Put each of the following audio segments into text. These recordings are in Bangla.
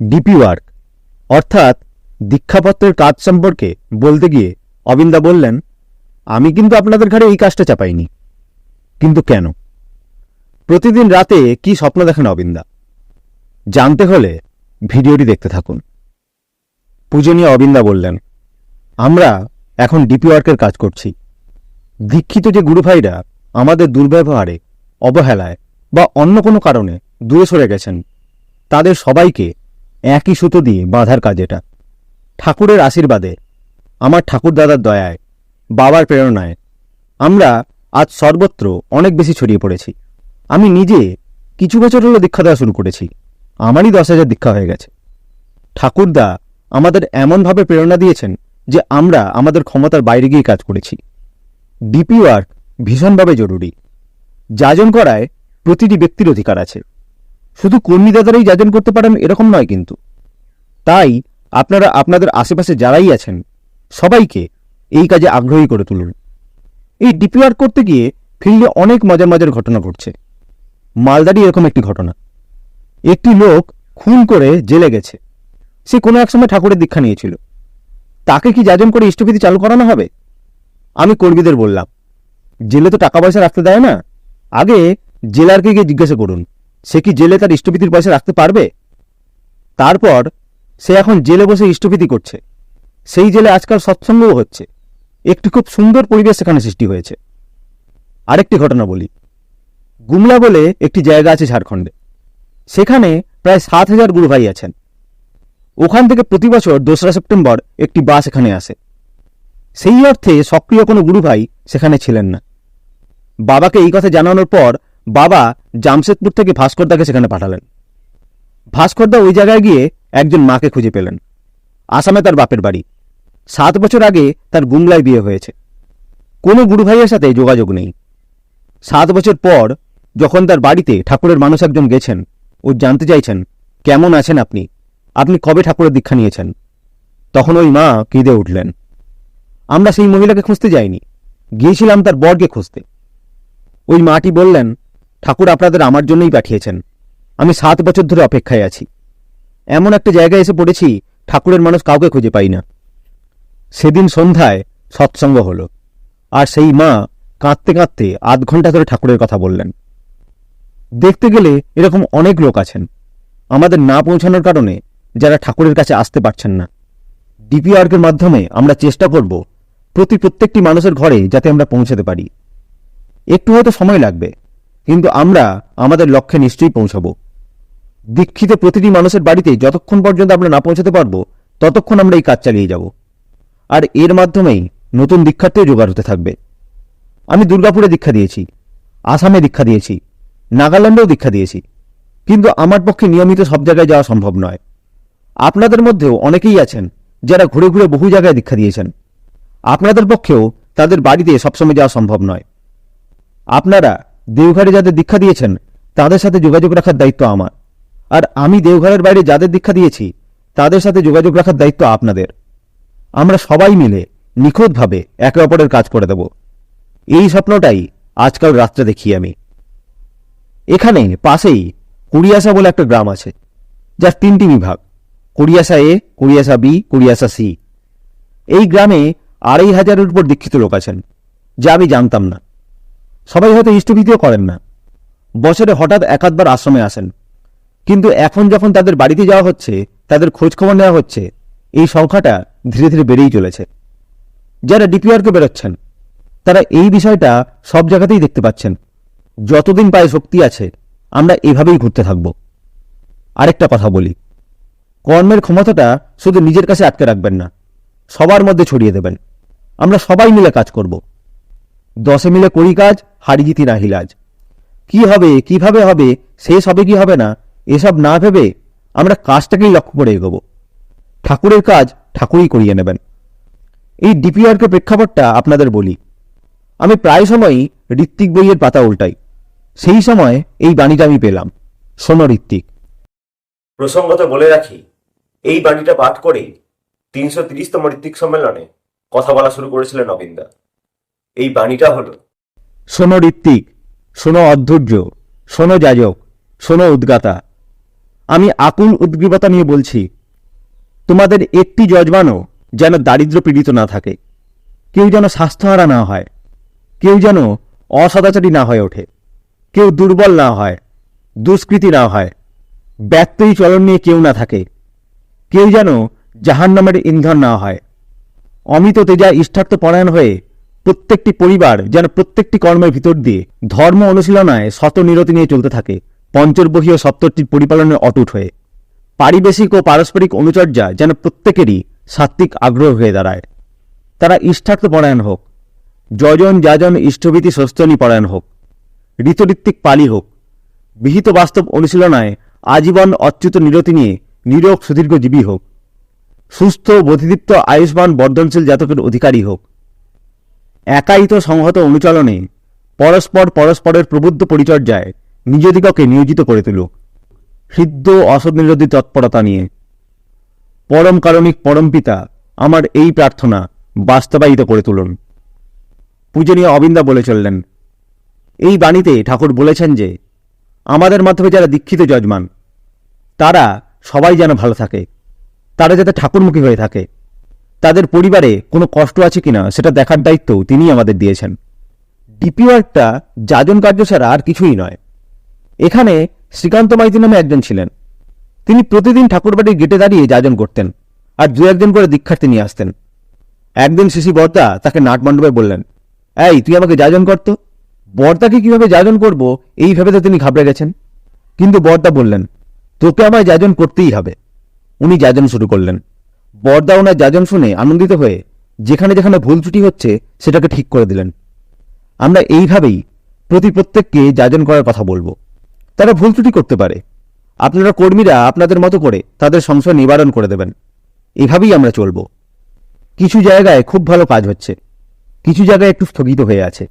ডিপি ওয়ার্ক অর্থাৎ দীক্ষাপত্রের কাজ সম্পর্কে বলতে গিয়ে অবিন্দা বললেন, আমি কিন্তু আপনাদের ঘাড়ে এই কাজটা চাপাইনি। কিন্তু কেন? প্রতিদিন রাতে কি স্বপ্ন দেখেন অবিন্দা? জানতে হলে ভিডিওটি দেখতে থাকুন। পূজনীয় অবিন্দা বললেন, আমরা এখন ডিপি ওয়ার্কের কাজ করছি। দীক্ষিত যে গুরুভাইরা আমাদের দুর্ব্যবহারে, অবহেলায় বা অন্য কোনো কারণে দূরে সরে গেছেন, তাদের সবাইকে একই সুতো দিয়ে বাঁধার কাজ এটা। ঠাকুরের আশীর্বাদে, আমার ঠাকুরদাদার দয়ায়, বাবার প্রেরণায়, আমরা আজ সর্বত্র অনেক বেশি ছড়িয়ে পড়েছি। আমি নিজে কিছু বছর হলো দীক্ষা দেওয়া শুরু করেছি, আমারই দশ হাজার দীক্ষা হয়ে গেছে। ঠাকুরদা আমাদের এমনভাবে প্রেরণা দিয়েছেন যে আমরা আমাদের ক্ষমতার বাইরে গিয়ে কাজ করেছি। ডিপি ওয়ার্ক ভীষণভাবে জরুরি। যাজন করায় প্রতিটি ব্যক্তির অধিকার আছে। শুধু কর্মীদাদারাই যাজন করতে পারেন, এরকম নয় কিন্তু। তাই আপনারা, আপনাদের আশেপাশে যারাই আছেন, সবাইকে এই কাজে আগ্রহী করে তুলুন। এই ডিপি ওয়ার্ক করতে গিয়ে ফিল্ডে অনেক মজার মজার ঘটনা ঘটছে। মালদারি এরকম একটি ঘটনা। একটি লোক খুন করে জেলে গেছে। সে কোনো এক সময় ঠাকুরের দীক্ষা নিয়েছিল। তাকে কি যাজন করে ইষ্টভীতি চালু করানো হবে? আমি কর্মীদের বললাম, জেলে তো টাকা পয়সা রাখতে দেয় না। আগে জেলারকে গিয়ে জিজ্ঞাসা করুন। সে কি জেলে তার ইষ্টভীতির পয়সা রাখতে পারবে? তারপর সে এখন জেলে বসে ইষ্টভীতি করছে। সেই জেলে আজকাল সৎসঙ্গও হচ্ছে। একটি খুব সুন্দর পরিবেশ সেখানে সৃষ্টি হয়েছে। আরেকটি ঘটনা বলি। গুমলা বলে একটি জায়গা আছে ঝাড়খণ্ডে। সেখানে প্রায় সাত হাজার গুরু ভাই আছেন। ওখান থেকে প্রতি বছর দোসরা সেপ্টেম্বর একটি বাস এখানে আসে। সেই অর্থে সক্রিয় কোনো গুরুভাই সেখানে ছিলেন না। বাবাকে এই কথা জানানোর পর বাবা জামশেদপুর থেকে ভাস্করদাকে সেখানে পাঠালেন। ভাস্করদা ওই জায়গায় গিয়ে একজন মাকে খুঁজে পেলেন। আসামে তার বাপের বাড়ি। সাত বছর আগে তার গুমলায় বিয়ে হয়েছে। কোনো গুরু ভাইয়ের সাথে যোগাযোগ নেই। সাত বছর পর যখন তার বাড়িতে ঠাকুরের মানুষ একজন গেছেন, ও জানতে চাইছেন, কেমন আছেন আপনি? আপনি কবে ঠাকুরের দীক্ষা নিয়েছেন? তখন ওই মা কেঁদে উঠলেন। আমরা সেই মহিলাকে খুঁজতে যাইনি। গিয়েছিলাম তার বরকে খুঁজতে। ওই মাটি বললেন ঠাকুর আপনাদের আমার জন্যই পাঠিয়েছেন। আমি সাত বছর ধরে অপেক্ষায় আছি। এমন একটা জায়গায় এসে পড়েছি, ঠাকুরের মানুষ কাউকে খুঁজে পাই না। সেদিন সন্ধ্যায় সৎসঙ্গ হলো। আর সেই মা কাঁদতে কাঁদতে আধ ঘণ্টা ধরে ঠাকুরের কথা বললেন। দেখতে গেলে এরকম অনেক লোক আছেন। আমাদের না পৌঁছানোর কারণে যারা ঠাকুরের কাছে আসতে পারছেন না। ডিপিআরকের মাধ্যমে আমরা চেষ্টা করব প্রতি প্রত্যেকটি মানুষের ঘরে যাতে আমরা পৌঁছাতে পারি। একটু হয়তো সময় লাগবে। কিন্তু আমরা আমাদের লক্ষ্যে নিশ্চয়ই পৌঁছাব। দীক্ষিত প্রতিটি মানুষের বাড়িতে যতক্ষণ পর্যন্ত আমরা না পৌঁছাতে পারব, ততক্ষণ আমরা এই কাজ চালিয়ে যাব। আর এর মাধ্যমেই নতুন দীক্ষার্থীও জোগাড় হতে থাকবে। আমি দুর্গাপুরে দীক্ষা দিয়েছি, আসামে দীক্ষা দিয়েছি, নাগাল্যান্ডেও দীক্ষা দিয়েছি। কিন্তু আমার পক্ষে নিয়মিত সব জায়গায় যাওয়া সম্ভব নয়। আপনাদের মধ্যেও অনেকেই আছেন যারা ঘুরে ঘুরে বহু জায়গায় দীক্ষা দিয়েছেন। আপনাদের পক্ষেও তাদের বাড়িতে সবসময় যাওয়া সম্ভব নয়। আপনারা দেওঘরে যাদের দীক্ষা দিয়েছেন, তাদের সাথে যোগাযোগ রাখার দায়িত্ব আমার। আর আমি দেওঘরের বাইরে যাদের দীক্ষা দিয়েছি, তাদের সাথে যোগাযোগ রাখার দায়িত্ব আপনাদের। আমরা সবাই মিলে নিখুঁতভাবে একে অপরের কাজ করে দেব। এই স্বপ্নটাই আজকাল রাত্রে দেখি আমি। এখানে পাশেই কুড়িয়াশা বলে একটা গ্রাম আছে, যার তিনটি বিভাগ, কুড়িয়াশা এ, কুড়িয়াশা বি, কুড়িয়াশা সি। এই গ্রামে আড়াই হাজারের উপর দীক্ষিত লোক আছেন, যা আমি জানতাম না। সবাই হয়তো ইষ্টভীতিও করেন না। বছরে হঠাৎ একাধবার আশ্রমে আসেন। কিন্তু এখন যখন তাদের বাড়িতে যাওয়া হচ্ছে, তাদের খোঁজখবর নেওয়া হচ্ছে, এই সংখ্যাটা ধীরে ধীরে বেড়েই চলেছে। যারা ডিপিআরকে বেরোচ্ছেন, তারা এই বিষয়টা সব জায়গাতেই দেখতে পাচ্ছেন। যতদিন পায়ে শক্তি আছে, আমরা এভাবেই ঘুরতে থাকব। আরেকটা কথা বলি, কর্মের ক্ষমতাটা শুধু নিজের কাছে আটকে রাখবেন না, সবার মধ্যে ছড়িয়ে দেবেন। আমরা সবাই মিলে কাজ করব। দশে মিলে করি কাজ, হারি জিতি না হিলাজ কি হবে, কীভাবে হবে শেষ হবে কি হবে না, এসব না ভেবে আমরা কাজটাকেই লক্ষ্য করে এগোবো। ঠাকুরের কাজ ঠাকুরই করিয়ে নেবেন। এই ডিপিআরকে প্রেক্ষাপটটা আপনাদের বলি। আমি প্রায় সময়ই ঋত্বিক বইয়ের পাতা উল্টাই। সেই সময় এই বাণীটা আমি পেলাম। শোনো ঋত্বিক। প্রসঙ্গত বলে রাখি, এই বাণীটা পাঠ করেই তিনশো তিরিশতম ঋত্বিক সম্মেলনে কথা বলা শুরু করেছিলেন অবিন্দা। এই বাণীটা হলো। শোনো ঋত্বিক, শোনো অধৈর্য, শোনো যাজক, শোনো উদ্গাতা। আমি আকুল উদ্গ্রীবতা নিয়ে বলছি, তোমাদের একটি যজমানও যেন দারিদ্র পীড়িত না থাকে। কেউ যেন স্বাস্থ্যহারা না হয়, কেউ যেন অসদাচারী না হয়ে ওঠে, কেউ দুর্বল না হয়, দুষ্কৃতি না হয়, ব্যত্যয়ী চলন নিয়ে কেউ না থাকে, কেউ যেন জাহান্নামের ইন্ধন না হয়। অমিত তেজা ইষ্টার্থ পরায়ণ হয়ে প্রত্যেকটি পরিবার যেন প্রত্যেকটি কর্মের ভিতর দিয়ে ধর্ম অনুশীলনায় শত নিরতি নিয়ে চলতে থাকে পঞ্চর্বহী ও সপ্তরটির পরিপালনে অটুট হয়ে। পারিবেশিক ও পারস্পরিক অনুচর্যা যেন প্রত্যেকেরই সাত্ত্বিক আগ্রহ হয়ে দাঁড়ায়। তারা ইষ্টার্থ পরায়ণ হোক, যজন যাজন ইষ্টভীতি স্বস্তনী পরায়ণ হোক, ঋতঋত্বিক পালি হোক, বিহিত বাস্তব অনুশীলনায় আজীবন অচ্যুত নিরতি নিয়ে নিরোগ সুদীর্ঘজীবী হোক, সুস্থ বোধিদীপ্ত আয়ুষ্মান বর্ধনশীল জাতকের অধিকারী হোক। একায়িত সংহত অনুচলনে। পরস্পর পরস্পরের প্রবুদ্ধ পরিচর্যায় নিজদিগকে নিয়োজিত করে তুলুক। সিদ্ধ অসৎনিরোধী তৎপরতা নিয়ে। পরম কারণিক পরম পিতা, আমার এই প্রার্থনা বাস্তবায়িত করে তুলুন। পূজনীয় অবিন্দা বলে চললেন, এই বাণীতে ঠাকুর বলেছেন যে, আমাদের মাধ্যমে যারা দীক্ষিত যজমান, তারা সবাই যেন ভালো থাকে। তারা যাতে ঠাকুরমুখী হয়ে থাকে। তাদের পরিবারে কোনো কষ্ট আছে কিনা সেটা দেখার দায়িত্ব তিনি আমাদের দিয়েছেন। ডিপিও একটা যাজন কার্য ছাড়া আর কিছুই নয়। এখানে শ্রীকান্ত মাইতি নামে একজন ছিলেন। তিনি প্রতিদিন ঠাকুরবাড়ির গেটে দাঁড়িয়ে যাজন করতেন আর দু একজন করে দীক্ষার্থী নিয়ে আসতেন। একদিন শিশি বর্দা তাকে নাট মণ্ডপে বললেন, এই, তুই আমাকে যাজন করতো বর্দাকে কীভাবে যাজন করব এই ভেবে তো তিনি ঘাবড়ে গেছেন। কিন্তু বর্দা বললেন, তোকে আমায় যাজন করতেই হবে। উনি যাজন শুরু করলেন। বর্দা ওনার যাজন শুনে আনন্দিত হয়ে যেখানে যেখানে ভুল ত্রুটি হচ্ছে সেটাকে ঠিক করে দিলেন। আমরা এইভাবেই প্রতি প্রত্যেককে যাজন করার কথা বলব। তারা ভুল ত্রুটি করতে পারে। আপনারা কর্মীরা আপনাদের মতো করে তাদের সংশয় নিবারণ করে দেবেন। এভাবেই আমরা চলব। কিছু জায়গায় খুব ভালো কাজ হচ্ছে। কিছু জায়গায় একটু স্থগিত হয়ে আছে।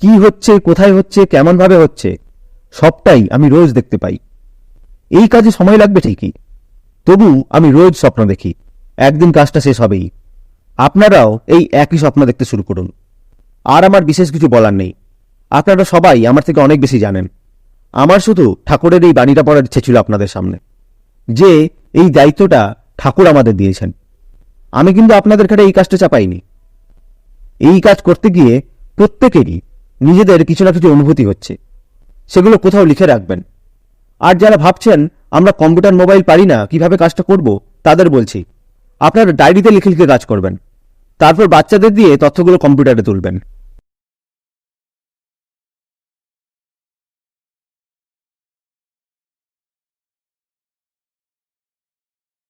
কি হচ্ছে, কোথায় হচ্ছে, কেমনভাবে হচ্ছে, সবটাই আমি রোজ দেখতে পাই। এই কাজে সময় লাগবে ঠিকই। তবু আমি রোজ স্বপ্ন দেখি। একদিন কাজটা শেষ হবেই। আপনারাও এই একই স্বপ্ন দেখতে শুরু করুন। আর আমার বিশেষ কিছু বলার নেই। আপনারা সবাই আমার থেকে অনেক বেশি জানেন। আমার শুধু ঠাকুরের এই বাণীটা পড়ার ইচ্ছে ছিল আপনাদের সামনে। যে এই দায়িত্বটা ঠাকুর আমাদের দিয়েছেন। আমি কিন্তু আপনাদের ঘাড়ে এই কাজটা চাপাইনি। এই কাজ করতে গিয়ে প্রত্যেকেরই নিজেদের কিছু না কিছু অনুভূতি হচ্ছে। সেগুলো কোথাও লিখে রাখবেন। আর যারা ভাবছেন, আমরা কম্পিউটার, মোবাইল পারি না, কীভাবে কাজটা করব, তাদের বলছি আপনারা ডায়েরিতে লিখে লিখে কাজ করবেন। তারপর বাচ্চাদের দিয়ে তথ্যগুলো কম্পিউটারে তুলবেন।